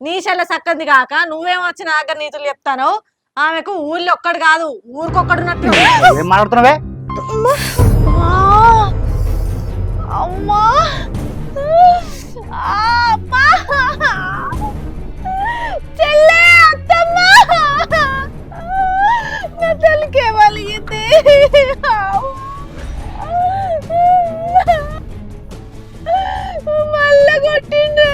నీ చెల్ల సక్కది కాక నువ్వేం వచ్చి నా దగ్గర నీతులు చెప్తాను? ఆమెకు ఊళ్ళో ఒక్కడు కాదు ఊరికొక్కడున్నట్టు ఏం మాట్లాడుతున్నావే? అమ్మా! ఆ, అమ్మా! చెల్లె అత్తమ్మ! నా తల్లికే వలిగింది మళ్ళా కొట్టిండు.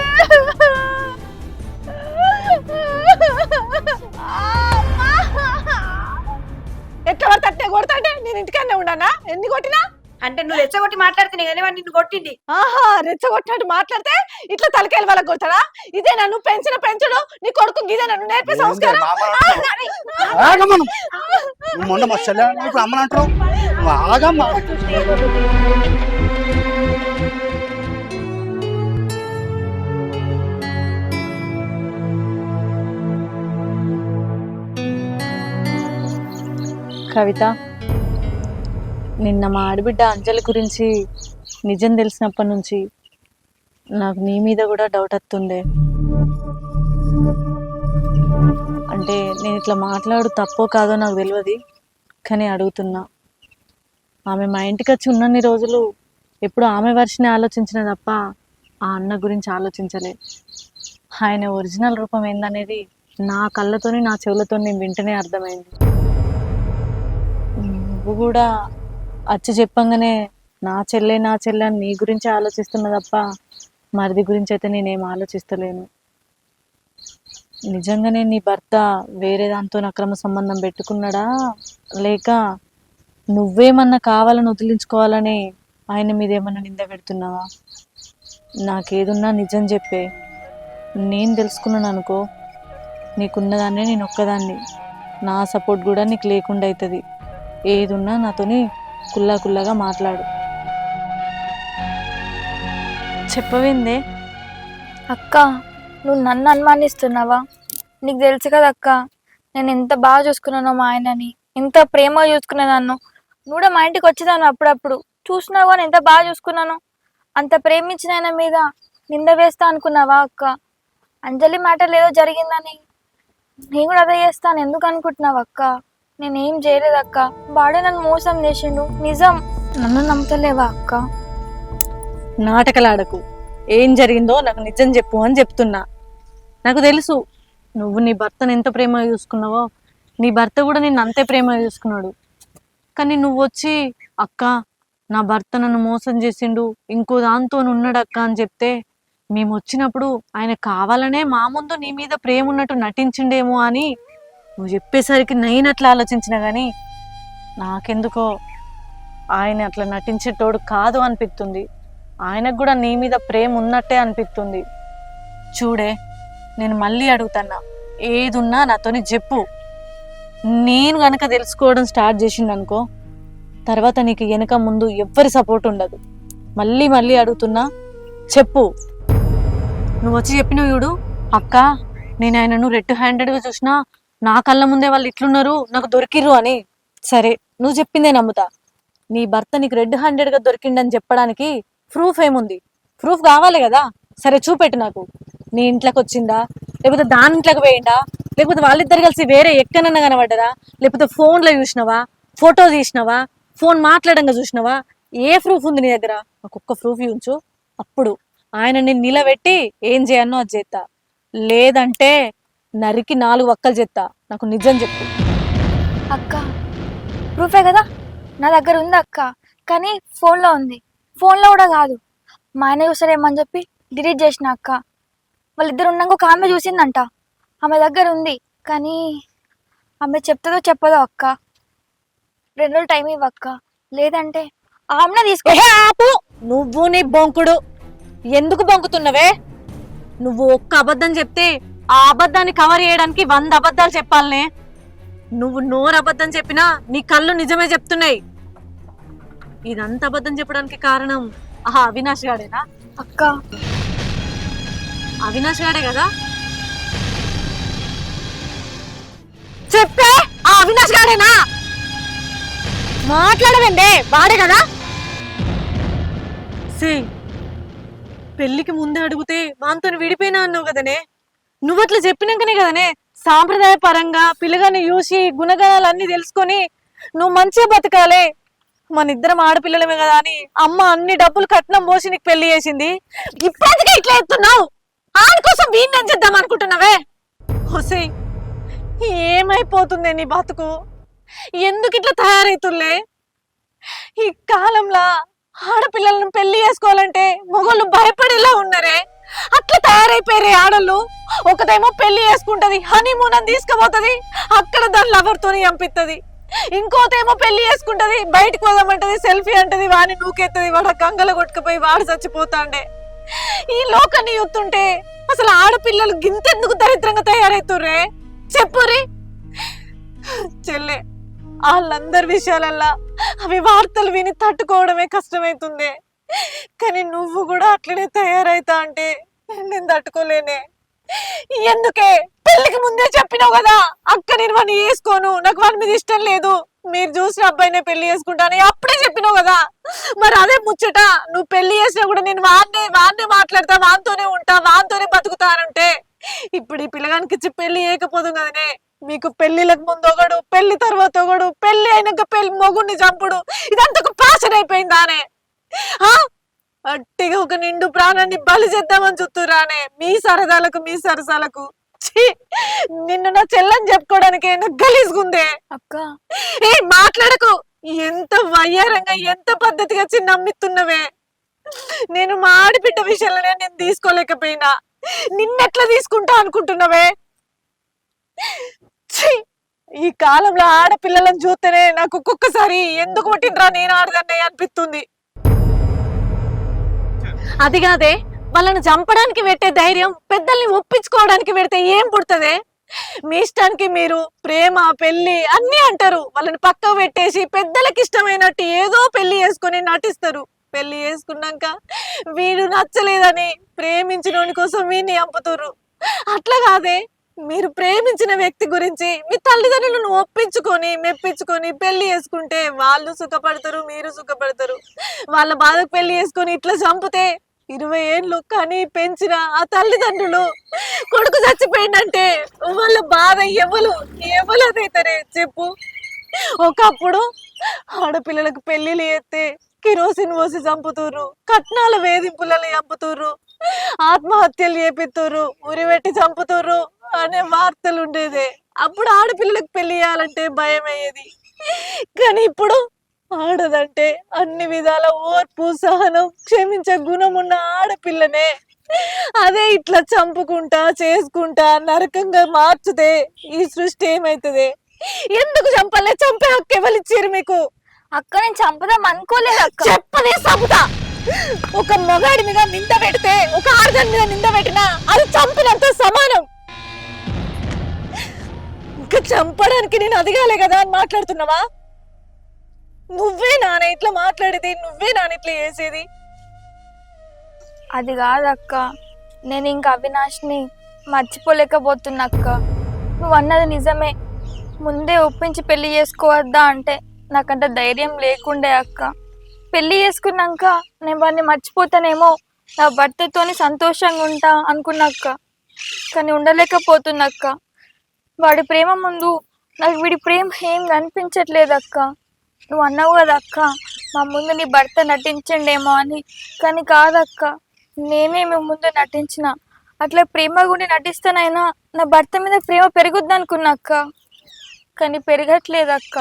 ఎట్లా పడతట్టే కొడతాంటే నేను ఇంటికన్నా ఉండనా? ఎన్ని కొట్టినా? అంటే నువ్వు రెచ్చగొట్టి మాట్లాడుతున్నాయి కానీ వాడు నిన్ను కొట్టింది. ఆహా రెచ్చగొట్టినట్టు మాట్లాడితే ఇట్లా తలకాయలు వాళ్ళకి కొడతాడా? ఇదే నన్ను పెంచిన పెంచుడు నీ కొడుకు ఇదే నన్ను నేర్పే సంస్కారం? మొన్న మా చెల్లె ఇప్పుడు అమ్మని అంటున్నావు? నువ్వు ఆగమ్మా. కవిత నిన్న మా ఆడబిడ్డ అంజలి గురించి నిజం తెలిసినప్పటి నుంచి నాకు నీ మీద కూడా డౌట్ వస్తుండే. అంటే నేను ఇట్లా మాట్లాడు తప్పో కాదో నాకు తెలియదు కానీ అడుగుతున్నా. ఆమె మా ఇంటికి వచ్చి ఉన్నన్ని రోజులు ఎప్పుడు ఆమె వర్షనే ఆలోచించిన తప్ప ఆ అన్న గురించి ఆలోచించలే. ఆయన ఒరిజినల్ రూపం ఏందనేది నా కళ్ళతోని నా చెవులతో నేను వింటనే అర్థమైంది. నువ్వు కూడా అచ్చి చెప్పంగానే నా చెల్లె నా చెల్లె నీ గురించి ఆలోచిస్తున్నా తప్ప మరిది గురించి అయితే నేనేం ఆలోచిస్తలేను. నిజంగానే నీ భర్త వేరే దాంతో అక్రమ సంబంధం పెట్టుకున్నాడా? లేక నువ్వేమన్నా కావాలని వదిలించుకోవాలని ఆయన మీద ఏమన్నా నింద పెడుతున్నావా? నాకేదున్నా నిజం చెప్పే. నేను తెలుసుకున్నాను అనుకో నీకున్నదాన్నే నేను ఒక్కదాన్ని నా సపోర్ట్ కూడా నీకు లేకుండా అవుతుంది ఏది ఉన్నా నాతోని కుల్లా కుల్లాగా మాట్లాడు. చెప్పవేందే? అక్క నువ్వు నన్ను అనుమానిస్తున్నావా? నీకు తెలుసు కదా అక్క నేను ఎంత బాగా చూసుకున్నానో మా ఆయనని ఎంత ప్రేమగా చూసుకున్నా నన్ను. నువ్వు కూడా మా ఇంటికి వచ్చేదాను అప్పుడప్పుడు. చూసినావు అని ఎంత బాగా చూసుకున్నాను? అంత ప్రేమించిన ఆయన మీద నింద వేస్తా అనుకున్నావా అక్క? అంజలి మ్యాటర్ ఏదో జరిగిందని నేను కూడా అదే చేస్తాను. ఎందుకు అనుకుంటున్నావు అక్క? నేనేం చేయలేదు అక్క బాడే నన్ను మోసం చేసిండు. నిజం. నన్ను నమ్మతలేవా అక్క? నాటకలాడకు. ఏం జరిగిందో నాకు నిజం చెప్పు అని చెప్తున్నా. నాకు తెలుసు నువ్వు నీ భర్తను ఎంత ప్రేమగా చూసుకున్నావో. నీ భర్త కూడా నిన్ను అంతే ప్రేమగా చూసుకున్నాడు. కానీ నువ్వు వచ్చి అక్క నా భర్త నన్ను మోసం చేసిండు. ఇంకో దాంతో ఉన్నాడు అక్క అని చెప్తే మేము వచ్చినప్పుడు ఆయన కావాలనే మా ముందు నీ మీద ప్రేమ ఉన్నట్టు నటించిండేమో అని నువ్వు చెప్పేసరికి నేను అట్లా ఆలోచించిన కానీ నాకెందుకో ఆయన అట్లా నటించేటోడు కాదు అనిపిస్తుంది ఆయనకు కూడా నీ మీద ప్రేమ ఉన్నట్టే అనిపిస్తుంది చూడే నేను మళ్ళీ అడుగుతున్నా ఏదున్నా నాతోని చెప్పు. నేను కనుక తెలుసుకోవడం స్టార్ట్ చేసిండు తర్వాత నీకు వెనక ముందు ఎవ్వరి సపోర్ట్ ఉండదు. మళ్ళీ మళ్ళీ అడుగుతున్నా చెప్పు. నువ్వు వచ్చి చెప్పినవి చూడు. అక్క నేను ఆయనను రెడ్ హ్యాండెడ్గా చూసినా నా కళ్ళ ముందే వాళ్ళు ఇట్లున్నారు నాకు దొరికిర్రు అని. సరే నువ్వు చెప్పిందే నమ్ముతా. నీ భర్త నీకు రెడ్ హండ్రెడ్గా దొరికిండని చెప్పడానికి ప్రూఫ్ ఏముంది? ప్రూఫ్ కావాలి కదా? సరే చూపెట్టు నాకు. నీ ఇంట్లోకి వచ్చిందా? లేకపోతే దాని ఇంట్లోకి పోయిందా? లేకపోతే వాళ్ళిద్దరు కలిసి వేరే ఎక్కడన్నా కనబడ్డరా లేకపోతే ఫోన్లో చూసినావా? ఫోటో తీసినావా? ఫోన్ మాట్లాడంగా చూసినావా? ఏ ప్రూఫ్ ఉంది నీ దగ్గర? నాకు ఒక్క ప్రూఫ్ ఉంచు అప్పుడు ఆయన నేను నిలబెట్టి ఏం చేయన్నో అది చేస్తా. లేదంటే నరికి నాలుగు వక్కలు చేస్తా నాకు నిజం చెప్పు. అక్క ప్రూఫే కదా? నా దగ్గర ఉంది అక్క కానీ ఫోన్లో ఉంది. ఫోన్లో కూడా కాదు. మా ఆయన చూసారేమని చెప్పి డిలీట్ చేసిన అక్క. వాళ్ళిద్దరు ఉన్నాక ఒక ఆమె చూసిందంట. ఆమె దగ్గర ఉంది కానీ ఆమె చెప్తుందో చెప్పదో అక్క. రెండు రోజులు టైం ఇవ్వక్క లేదంటే ఆమెనే తీసుకో ఆపు! నువ్వు నీ బొంకుడు. ఎందుకు బొంకుతున్నవే? నువ్వు ఒక్క అబద్ధం చెప్తే ఆ అబద్ధాన్ని కవర్ చేయడానికి వంద అబద్ధాలు చెప్పాలనే. నువ్వు నోరు అబద్ధం చెప్పినా నీ కళ్ళు నిజమే చెప్తున్నాయి. ఇదంతా అబద్ధం చెప్పడానికి కారణం ఆ అవినాష్ గాడేనా? అక్క. అవినాష్ గాడే కదా? చెప్పే ఆ అవినాష్ గాడేనా? మాట్లాడవండి వాడే కదా? సే పెళ్ళికి ముందే అడిగితే వాంతో విడిపోయినా అన్నావు కదనే? నువ్వు అట్లా చెప్పినాకనే కదనే? సాంప్రదాయ పరంగా పిల్లగాని చూసి గుణగణాలన్నీ తెలుసుకొని నువ్వు మంచిగా బతకాలే. మన ఇద్దరం ఆడపిల్లలమే కదా అని అమ్మ అన్ని డబ్బులు కట్నం పోసి నీకు పెళ్ళి చేసింది. ఇప్పటికే ఇట్లా ఎత్తున్నావు ఆడికోసం కోసం అని చేద్దాం అనుకుంటున్నావే? హుసై ఏమైపోతుంది నీ బతుకు? ఎందుకు ఇట్లా తయారైతులే ఈ కాలంలో ఆడపిల్లలను పెళ్ళి చేసుకోవాలంటే మొగోళ్ళు భయపడేలా ఉన్నారే? అట్లా తయారైపోయారే ఆడళ్ళు. ఒకదేమో పెళ్ళి చేసుకుంటది హనీమూన్ అని తీసుకుపోతుంది అక్కడ దాని లవర్ తోని చంపిత్తది. ఇంకోతేమో పెళ్ళి చేసుకుంటది బయటకు పోదామంటది సెల్ఫీ అంటది వాని నూకెత్తది వాడు కంగలు కొట్టుకుపోయి వాడు చచ్చిపోతాండే. ఈ లోకాన్ని చూస్తుంటే అసలు ఆడపిల్లలు గింతెందుకు దరిద్రంగా తయారవుతుర్రే చెప్పురి చెల్లె వాళ్ళందరి విషయాలల్లా అవి వార్తలు విని తట్టుకోవడమే కష్టమవుతుంది కానీ నువ్వు కూడా అట్లనే తయారైతా అంటే నేను తట్టుకోలేనే. ఎందుకే? పెళ్ళికి ముందే చెప్పినావు కదా అక్క నేను వాడిని వేసుకోను నాకు వాడి మీద ఇష్టం లేదు. మీరు చూసిన అబ్బాయినే పెళ్ళి చేసుకుంటాను అప్పుడే చెప్పినావు కదా. మరి అదే ముచ్చట నువ్వు పెళ్ళి చేసినా కూడా నేను వాన్నే వాన్నే మాట్లాడతా వాన్తోనే ఉంటా వాన్తోనే బతుకుతానంటే ఇప్పుడు ఈ పిల్లగానికి ఇచ్చి పెళ్ళి చేయకపోదు కదనే. మీకు పెళ్ళిలకు ముందు ఒకడు పెళ్ళి తర్వాత ఒకడు పెళ్ళి అయినాక పెళ్ళి మొగుడిని చంపుడు ఇదంతా ఒక అయిపోయిందానే అట్టిగా ఒక నిండు ప్రాణాన్ని బలి చేద్దామని చూస్తురానే. మీ సరదాలకు మీ సరసాలకు! నిన్ను నా చెల్లని చెప్పుకోవడానికి నాకు గలీజ్గుందే. అక్క. ఏ మాట్లాడకు! ఎంత వయ్యారంగా ఎంత పద్ధతిగా చిన్న నమ్మిస్తున్నవే నేను మా ఆడబిడ్డ విషయంలోనే నేను తీసుకోలేకపోయినా. నిన్నెట్లా తీసుకుంటా అనుకుంటున్నవే! ఈ కాలంలో ఆడపిల్లలను చూస్తేనే నాకు ఒక్కొక్కసారి ఎందుకు పుట్టినరా నేను ఆడదన్నే అనిపిస్తుంది అది కాదే వాళ్ళని చంపడానికి పెట్టే ధైర్యం పెద్దల్ని ఒప్పించుకోవడానికి పెడితే ఏం పుడుతుంది? మీ ఇష్టానికి మీరు ప్రేమ పెళ్ళి అన్ని అంటారు. వాళ్ళని పక్క పెట్టేసి పెద్దలకి ఇష్టమైనట్టు ఏదో పెళ్ళి చేసుకుని నటిస్తారు. పెళ్ళి చేసుకున్నాక వీడు నచ్చలేదని ప్రేమించిన కోసం వీడిని చంపుతారు అట్లా కాదే మీరు ప్రేమించిన వ్యక్తి గురించి మీ తల్లిదండ్రులను ఒప్పించుకొని మెప్పించుకొని పెళ్ళి చేసుకుంటే వాళ్ళు సుఖపడతారు మీరు సుఖపడతారు. వాళ్ళ బాధకు పెళ్ళి చేసుకొని ఇట్లా చంపితే ఇరవై ఏళ్ళు కానీ పెంచిన ఆ తల్లిదండ్రులు కొడుకు చచ్చిపోయిందంటే వాళ్ళ బాధ ఎవరు ఎవరు అదైతారే చెప్పు. ఒకప్పుడు ఆడపిల్లలకు పెళ్ళిళ్ళు చేస్తే కిరోసిన్ పోసి చంపుతుర్రు కట్నాల వేధింపులను చంపుతుర్రు ఆత్మహత్యలు చేపిస్తుర్రు ఉరిపెట్టి చంపుతుర్రు అనే వార్తలు ఉండేదే అప్పుడు ఆడపిల్లలకు పెళ్ళి చేయాలంటే భయం అయ్యేది కానీ ఇప్పుడు ఆడదంటే అన్ని విధాల ఓర్పు సహనం క్షమించే గుణం ఉన్న ఆడపిల్లనే. అదే ఇట్లా చంపుకుంటా చేసుకుంటా నరకంగా మార్చుతే ఈ సృష్టి ఏమైతుంది? ఎందుకు చంపలే? చంపే హక్కు ఎవరిచ్చారు మీకు? అక్క నేను చంపుదాం అనుకోలేదు అక్క. చెప్పనే చంపుతా ఒక మగాడి మీద నింద పెడితే ఒక ఆడదాని మీద నింద పెట్టినా అది చంపినంత సమానం. ఇంకా చంపడానికి నేను అదిగాలే కదా అని మాట్లాడుతున్నావా? నువ్వే నాన్న ఇట్లా మాట్లాడేది నువ్వే నాన్న ఇట్లా చేసేది? అది కాదక్క. నేను ఇంక అవినాష్ని మర్చిపోలేకపోతున్నా అక్క. నువ్వు అన్నది నిజమే. ముందే ఒప్పించి పెళ్ళి చేసుకోవద్దా అంటే నాకంత ధైర్యం లేకుండే అక్క. పెళ్ళి చేసుకున్నాక నేను వాడిని మర్చిపోతానేమో నా భర్తతోని సంతోషంగా ఉంటా అనుకున్నాక్క కానీ ఉండలేకపోతున్నా అక్క. వాడి ప్రేమ ముందు నాకు వీడి ప్రేమ ఏం కనిపించట్లేదు అక్క. నువ్వు అన్నావు కదా అక్క మా ముందు నీ భర్త నటించండేమో అని. కానీ కాదక్క నేనే మీ ముందు నటించిన. అట్లా ప్రేమ గుండి నటిస్తానైనా నా భర్త మీద ప్రేమ పెరుగుద్ది అనుకున్నా అక్క. కానీ పెరగట్లేదు అక్క.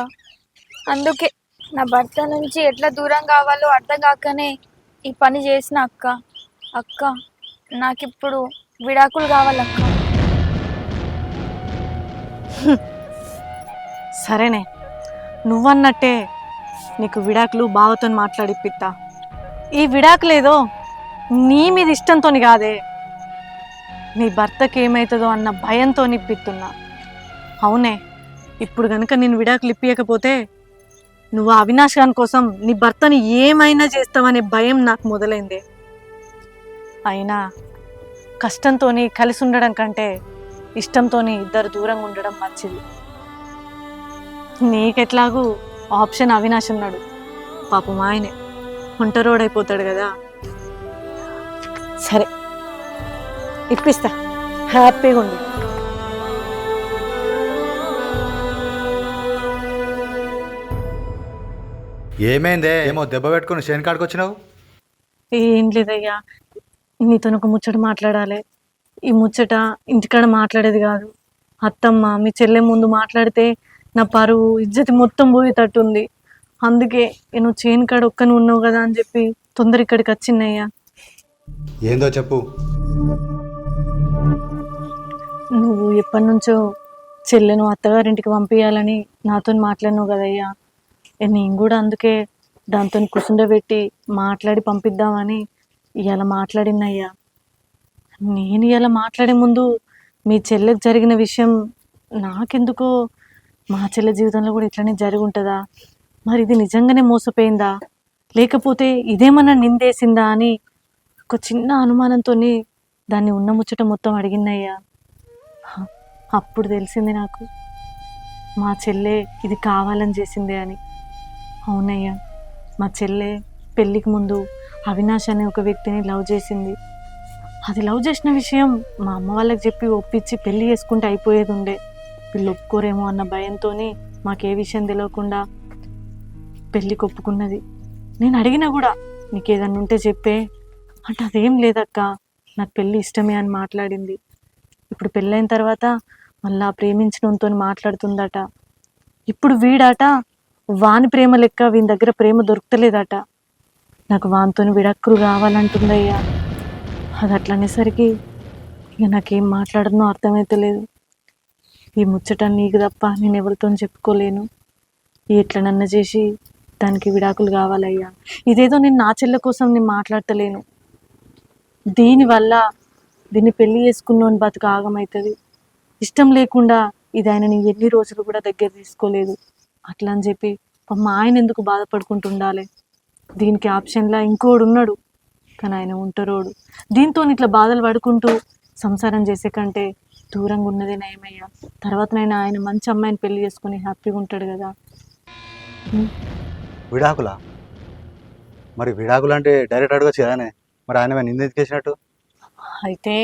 అందుకే నా భర్త నుంచి ఎట్లా దూరం కావాలో అర్థం కాకనే ఈ పని చేసిన అక్క. అక్క నాకిప్పుడు విడాకులు కావాలక్క. సరేనే. నువ్వన్నట్టే నీకు విడాకులు బావతో మాట్లాడిపిత్తా ఈ విడాకులేదో నీ మీద ఇష్టంతోని కాదే. నీ భర్తకి ఏమవుతుందో అన్న భయంతో నిప్పిస్తున్నా అవునే ఇప్పుడు కనుక నేను విడాకులు ఇప్పియకపోతే నువ్వు ఆ అవినాష్ గాని కోసం నీ భర్తని ఏమైనా చేస్తావనే భయం నాకు మొదలైంది. అయినా కష్టంతోని కలిసి ఉండడం కంటే ఇష్టంతోని ఇద్దరు దూరంగా ఉండడం మంచిది. నీకెట్లాగూ ఆప్షన్ అవినాష్ ఉన్నాడు. పాపం ఆయనే. ఒంటరోడైపోతాడు కదా. సరే. ఇప్పిస్తా. హ్యాపీగా ఉండు. ఏమైందే? ఏమో దెబ్బ పెట్టుకుని శని కాడికి వచ్చినావు ఏం లేదయ్యా. నీతో ఒక ముచ్చట మాట్లాడాలి. ఈ ముచ్చట ఇంటికాడ మాట్లాడేది కాదు. అత్తమ్మ మీ చెల్లె ముందు మాట్లాడితే నా పరువు ఇజ్జతి మొత్తం పోయేటట్టుంది. అందుకే నేను చేను కాడ ఒక్కని ఉన్నావు కదా అని చెప్పి తొందర ఇక్కడికి వచ్చిందయ్యా. ఏందో చెప్పు. నువ్వు ఎప్పటి నుంచో చెల్లెను అత్తగారింటికి పంపించాలని నాతో మాట్లాడినావు కదయ్యా. నేను కూడా అందుకే దాంతో కూర్చుండబెట్టి మాట్లాడి పంపిద్దామని ఇవాళ మాట్లాడినయ్యా నేను ఇలా మాట్లాడే ముందు మీ చెల్లెకి జరిగిన విషయం నాకెందుకో? మా చెల్లె జీవితంలో కూడా ఇట్లనే జరిగి ఉంటుందా మరి ఇది నిజంగానే మోసపోయిందా? లేకపోతే ఇదేమన్నా నిందేసిందా అని ఒక చిన్న అనుమానంతో దాన్ని ఉన్న ముచ్చట మొత్తం అడిగిందయ్యా. అప్పుడు తెలిసింది నాకు. మా చెల్లె ఇది కావాలని చేసిందే అని. అవునయ్యా మా చెల్లె పెళ్ళికి ముందు అవినాష్ అనే ఒక వ్యక్తిని లవ్ చేసింది. అది లవ్ చేసిన విషయం మా అమ్మ వాళ్ళకి చెప్పి ఒప్పించి పెళ్ళి చేసుకుంటే అయిపోయేది ఉండే. వీళ్ళు ఒప్పుకోరేమో అన్న భయంతో మాకే విషయం తెలియకుండా పెళ్ళి ఒప్పుకున్నది నేను అడిగినా కూడా నీకు ఏదన్నా ఉంటే చెప్పే. అంటే అదేం లేదక్క నాకు పెళ్ళి ఇష్టమే అని మాట్లాడింది. ఇప్పుడు పెళ్ళైన తర్వాత మళ్ళా ప్రేమించడంతో మాట్లాడుతుందట. ఇప్పుడు వీడాట వాని ప్రేమ లెక్క వీని దగ్గర ప్రేమ దొరుకుతలేదట. నాకు వానితో విడక్కులు కావాలంటుందయ్యా. అది అట్లనేసరికి ఇక నాకేం మాట్లాడనో అర్థమైతలేదు ఈ ముచ్చట నీకు తప్ప నేను ఎవరితో చెప్పుకోలేను. ఎట్లనన్నా చేసి దానికి విడాకులు కావాలయ్యా. ఇదేదో నేను నా చెల్లె కోసం నేను మాట్లాడతలేను. దీనివల్ల దీన్ని పెళ్ళి చేసుకున్నోని బతుకు ఆగమవుతుంది ఇష్టం లేకుండా ఇది ఆయన నీ ఎన్ని రోజులు కూడా దగ్గర తీసుకోలేదు. అట్లా అని చెప్పి మా ఆయన ఎందుకు బాధపడుకుంటుండాలి? దీనికి ఆప్షన్లా ఇంకోడు ఉన్నాడు కానీ ఆయన ఉంటారోడు. దీంతో ఇట్లా బాధలు పడుకుంటూ సంసారం చేసే కంటే దూరంగా ఉన్నదే నయమయ్యా. తర్వాతనైనా ఆయన మంచి అమ్మాయిని పెళ్ళి చేసుకుని హ్యాపీగా ఉంటాడు కదా. విడాకులా? మరి విడాకులు అంటే డైరెక్ట్ అడగచ్చు కదానే? మరి ఆయన నింద అయితే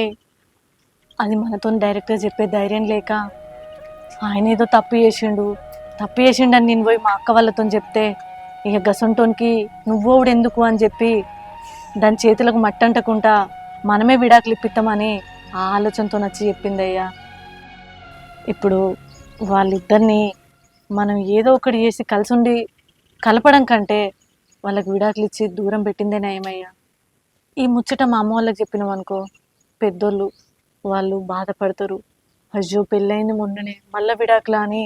అది మనతో డైరెక్ట్గా చెప్పే ధైర్యం లేక ఆయన ఏదో తప్పు చేసిండు. తప్పు చేసిండు అని నేను పోయి మా అక్క వాళ్ళతో చెప్తే ఇక గసంటోనికి నువ్వోడు ఎందుకు అని చెప్పి దాని చేతులకు మట్టంటకుండా మనమే విడాకులు ఇప్పిస్తామని ఆ ఆలోచనతో నచ్చి చెప్పింది అయ్యా ఇప్పుడు వాళ్ళిద్దరిని మనం ఏదో ఒకటి చేసి కలిసి ఉండి కలపడం కంటే వాళ్ళకి విడాకులు ఇచ్చి దూరం పెట్టిందే నయమయ్యా ఈ ముచ్చట మా అమ్మ వాళ్ళకి చెప్పినాం అనుకో పెద్దోళ్ళు వాళ్ళు బాధపడతారు. అయ్యో పెళ్ళైంది మొన్ననే మళ్ళీ విడాకులా అని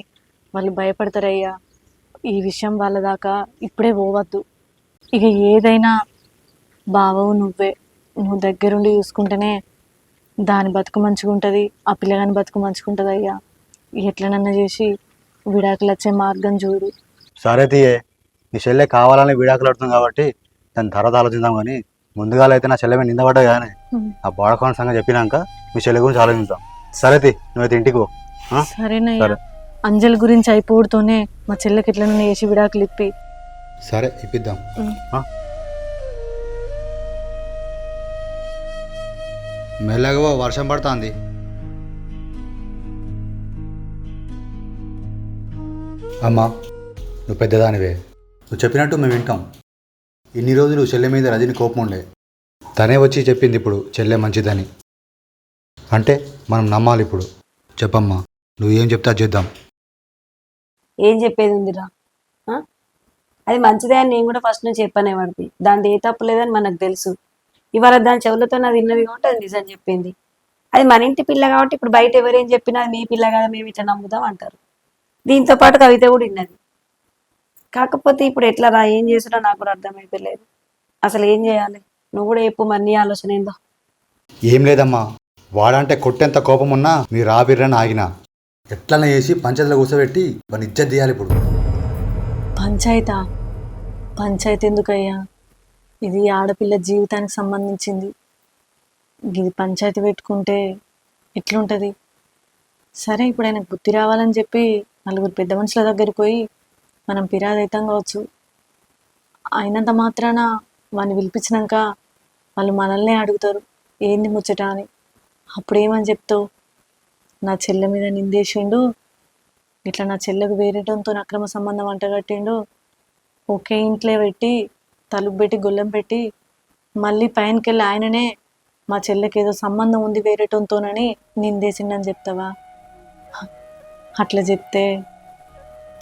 వాళ్ళు భయపడతారయ్యా. ఈ విషయం వాళ్ళ దాకా ఇప్పుడే పోవద్దు. ఇక ఏదైనా బావవు నువ్వే. నువ్వు దగ్గరుండి చూసుకుంటేనే దాని బతుకు మంచిగా ఉంటుంది ఆ పిల్లగాని బతుకు మంచిగా ఉంటుంది అయ్యా. ఎట్లనన్నా చేసి విడాకులు వచ్చే మార్గం చూడు. సరే తీయే. నీ చెల్లె కావాలని విడాకులు ఆడుతుంది కాబట్టి దాని తర్వాత ఆలోచిద్దాం కానీ ముందుగా అయితే నా చెల్లె మీద నిందపడ్డా కానీ ఆ బోడకోన సంగతి చెప్పినాక మీ చెల్లె గురించి ఆలోచిద్దాం. సరే తీ నువ్వైతే ఇంటికి పో. ఆ? సరేనయ్యా. సరే. అంజలి గురించి అయిపోవడుతోనే మా చెల్లెకి ఎట్లనన్నా చేసి విడాకులు ఇప్పి. సరే ఇప్పిద్దాం. మెల్లగా వర్షం పడుతుంది. అమ్మా నువ్వు పెద్దదానివే. నువ్వు చెప్పినట్టు మేము వింటాం. ఇన్ని రోజులు చెల్లె మీద రజని కోపం ఉండే. తనే వచ్చి చెప్పింది ఇప్పుడు చెల్లె మంచిదని. అంటే మనం నమ్మాలి ఇప్పుడు. చెప్పమ్మా నువ్వు ఏం చెప్తా చేద్దాం. ఏం చెప్పేది ఉందిరా? అది మంచిదే అని నేను కూడా ఫస్ట్ నుంచి చెప్పానే వాడికి దాంట్లో ఏ తప్పు లేదని మనకు తెలుసు. ఇవాళ దాని చెవులతో నాది విన్నది కాబట్టి అది నిజం చెప్పింది. అది మన ఇంటి పిల్ల కాబట్టి ఇప్పుడు బయట ఎవరేం చెప్పినా అది మీ పిల్ల కదా మేము ఇట్లా నమ్ముదాం అంటారు. దీంతో పాటు కవిత కూడా విన్నది. కాకపోతే ఇప్పుడు ఎట్లా రా ఏం చేసినా నాకు కూడా అర్థమైపోలేదు. అసలు ఏం చేయాలి? నువ్వు కూడా చెప్పు మరి నీ ఆలోచన ఏందో. ఏం లేదమ్మా. వాడంటే కొట్టేంత కోపం ఉన్నా మీరు ఆవిర్రని ఆగిన. ఎట్లనే చేసి పంచాయతీలో కూర్చోబెట్టి వాడిని ఇజ్జత్ తీయాలి ఇప్పుడు. పంచాయతా? పంచాయతీ ఎందుకయ్యా? ఇది ఆడపిల్ల జీవితానికి సంబంధించింది. ఇది పంచాయతీ పెట్టుకుంటే ఎట్లుంటుంది? సరే ఇప్పుడు ఆయనకు బుద్ధి రావాలని చెప్పి నలుగురు పెద్ద మనుషుల దగ్గరికి పోయి మనం ఫిర్యాదు కావచ్చు. అయినంత మాత్రాన వాడిని పిలిపించినాక వాళ్ళు మనల్నే అడుగుతారు. ఏంది ముచ్చట అని. అప్పుడు ఏమని చెప్తావు? నా చెల్లె మీద నిందేసిండు ఇట్లా నా చెల్లెకు వేరేటంతో అక్రమ సంబంధం అంటగట్టిండు ఒకే ఇంట్లో పెట్టి తలుపు పెట్టి గొల్లెం పెట్టి మళ్ళీ పైనకెళ్ళి ఆయననే మా చెల్లెకి ఏదో సంబంధం ఉంది వేరేటంతోనని నిందేసిండని చెప్తావా? అట్లా చెప్తే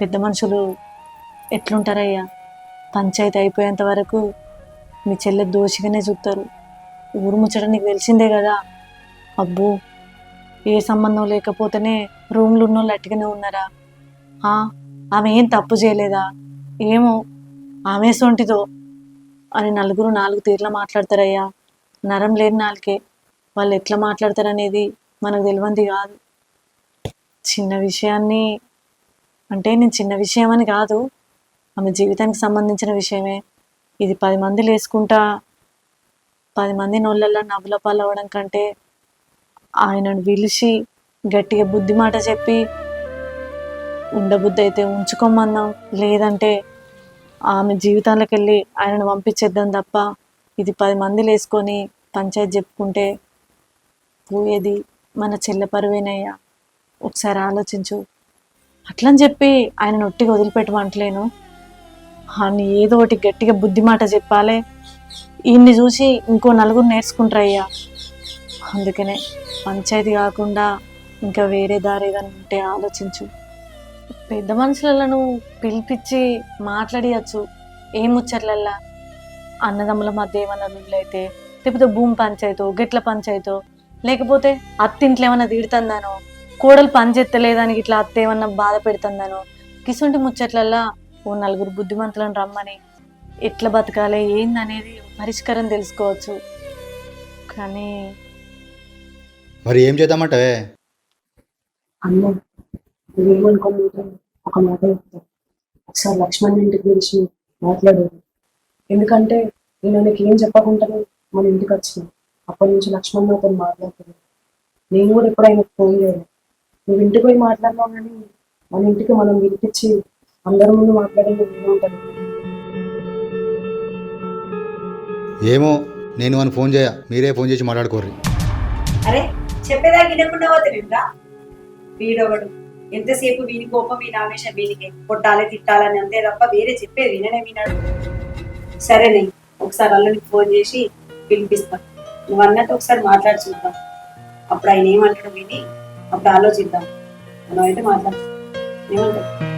పెద్ద మనుషులు ఎట్లుంటారయ్యా? పంచాయతీ అయిపోయేంత వరకు మీ చెల్లె దోషిగానే చూస్తారు. ఊరు ముచ్చడానికి నీకు తెలిసిందే కదా. అబ్బో! ఏ సంబంధం లేకపోతేనే రూమ్లు ఉన్న వాళ్ళు అట్టుగానే ఉన్నారా? ఆ, ఆమె ఏం తప్పు చేయలేదా? ఏమో ఆమె సొంటిదో అని నలుగురు నాలుగు తీర్లా మాట్లాడతారయ్యా. నరం లేని నాలుకే. వాళ్ళు ఎట్లా మాట్లాడతారనేది మనకు తెలియంది కాదు. చిన్న విషయాన్ని అంటే నేను చిన్న విషయం అని కాదు. ఆమె జీవితానికి సంబంధించిన విషయమే. ఇది పది మంది లేసుకుంటా పది మంది నోళ్ళల్లో నవ్వుల పాలవడం కంటే ఆయనను పిలిచి గట్టిగా బుద్ధి మాట చెప్పి ఉండబుద్ధి అయితే ఉంచుకోమన్నాం. లేదంటే ఆమె జీవితాలకు వెళ్ళి ఆయనను పంపించేద్దాం తప్ప ఇది పది మంది లేసుకొని పంచాయతీ చెప్పుకుంటే పోయేది మన చెల్లె పరువేనయ్యా. ఒకసారి ఆలోచించు. అట్లని చెప్పి ఆయన నొట్టిగా వదిలిపెట్టమంటలేను. ఆయన ఏదో ఒకటి గట్టిగా బుద్ధి మాట చెప్పాలి. ఈయన్ని చూసి ఇంకో నలుగురు నేర్చుకుంటారయ్యా. అందుకనే పంచాయతీ కాకుండా ఇంకా వేరే దారి ఏదైనా ఉంటే ఆలోచించు. పెద్ద మనుషులను పిలిపించి మాట్లాడియచ్చు. ఏం ముచ్చట్లల్లా? అన్నదమ్ముల మధ్య ఏమన్నా అయితే లేకపోతే భూమి పంచాయతో గిట్ల పంచాయతో లేకపోతే అత్తింట్లో ఏమన్నా తిడుతుందానో కోడలు పని చేస్తలేదని ఇట్లా అత్త ఏమన్నా బాధ పెడుతుందానో కిసుంటి ముచ్చట్లల్లా ఓ నలుగురు బుద్ధిమంతులను రమ్మని ఎట్లా బతకాలి ఏందనేది పరిష్కారం తెలుసుకోవచ్చు. కానీ మరి ఏం చేద్దామంటే అమ్మ నువ్వేమనుకోమంటే ఒక మాట చెప్తా ఒకసారి లక్ష్మణ్ ఇంటికి పిలిచి మాట్లాడేది ఎందుకంటే నేను ఆయనకి ఏం చెప్పకుండానే మన ఇంటికి వచ్చిన. అప్పటి నుంచి లక్ష్మణ్ నాతో మాట్లాడుతున్నాను నేను కూడా ఎప్పుడు ఆయనకు ఫోన్ చేయను. నువ్వు ఇంటికి పోయి మాట్లాడినావు కానీ మన ఇంటికి మనం వినిపించి అందరి ముందు మాట్లాడేది నేను ఉంటాను ఏమో నేను అని ఫోన్ చేయ. మీరే ఫోన్ చేసి మాట్లాడుకోర్రి. అరే వినకుండా వీడొకడు. ఎంతసేపు వీని కోపం వీని ఆవేశం వీనికి కొట్టాలి తిట్టాలని అంతే తప్ప వేరే చెప్పేది విననే వినాడు. సరేనే ఒకసారి అల్లుడికి ఫోన్ చేసి పిలిపిస్తాను నువ్వు అన్నట్టు ఒకసారి మాట్లాడి చూద్దాం. అప్పుడు ఆయన ఏమంటాడు విని అప్పుడు ఆలోచిద్దాం. మనం అయితే మాట్లాడుతాం ఏమంటావు?